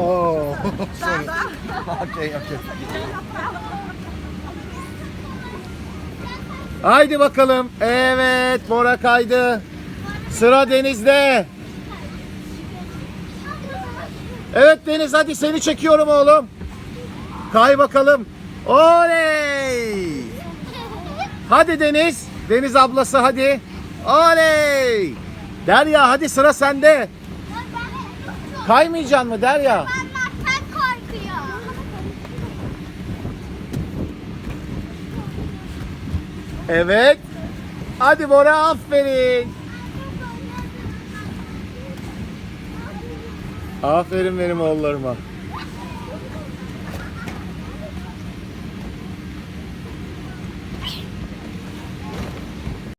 Sorry. okay, okay. Haydi bakalım. Evet Bora kaydı. Sıra Deniz'de. Evet Deniz hadi seni çekiyorum oğlum. Kay bakalım. Oley! Hadi Deniz. Deniz ablası hadi. Oley! Derya hadi sıra sende. Kaymayacaksın mı Derya? Anlatmak korkuyor. Evet. Hadi Bora aferin. Aferin benim oğullarıma.